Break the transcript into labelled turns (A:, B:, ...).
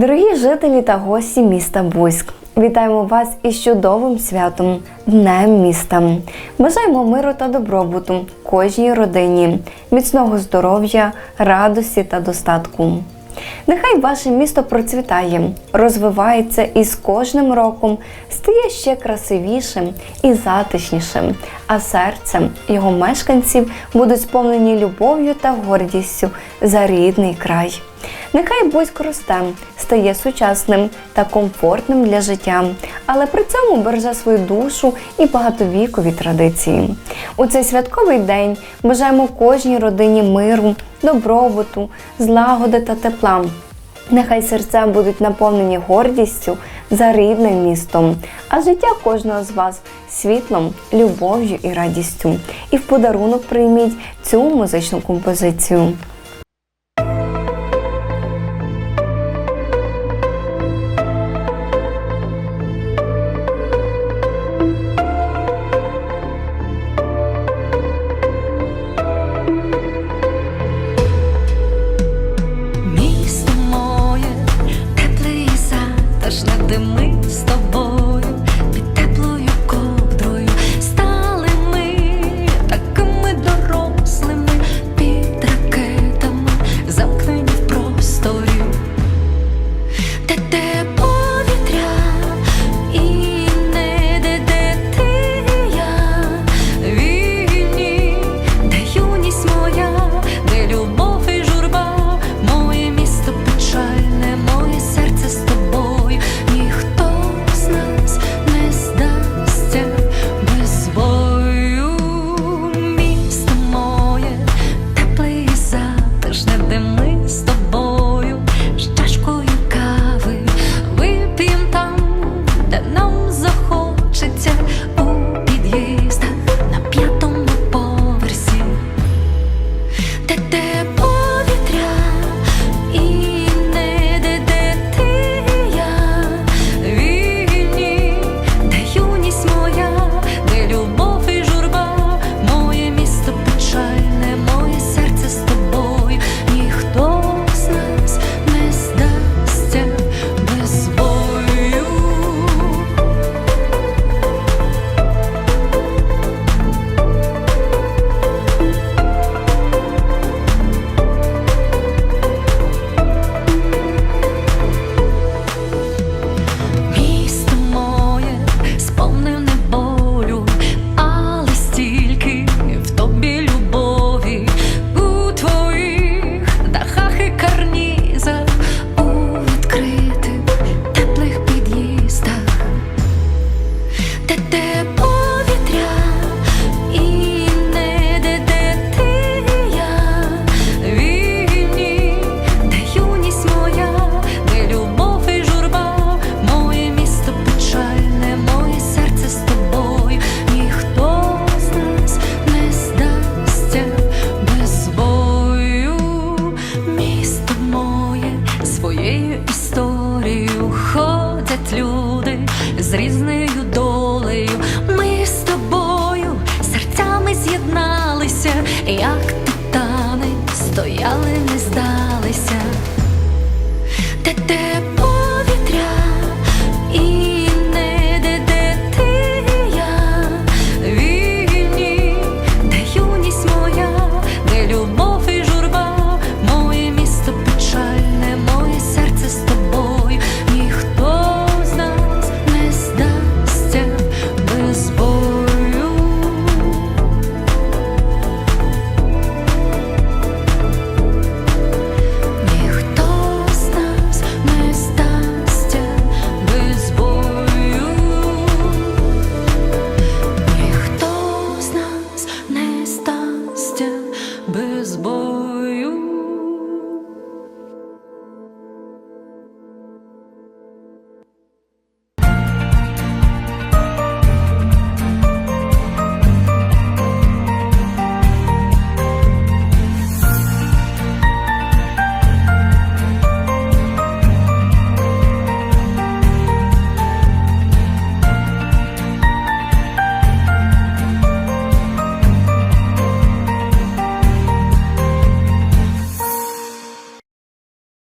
A: Дорогі жителі та гості міста Буськ, вітаємо вас із чудовим святом Днем міста. Бажаємо миру та добробуту кожній родині, міцного здоров'я, радості та достатку. Нехай ваше місто процвітає, розвивається і з кожним роком стає ще красивішим і затишнішим, а серцем його мешканців будуть сповнені любов'ю та гордістю за рідний край. Нехай Буськ росте, стає сучасним та комфортним для життя, але при цьому береже свою душу і багатовікові традиції. У цей святковий день бажаємо кожній родині миру, добробуту, злагоди та тепла. Нехай серця будуть наповнені гордістю за рідним містом, а життя кожного з вас світлом, любов'ю і радістю. І в подарунок прийміть цю музичну композицію.
B: Де ми з тобою з'єдналися, як титани стояли не.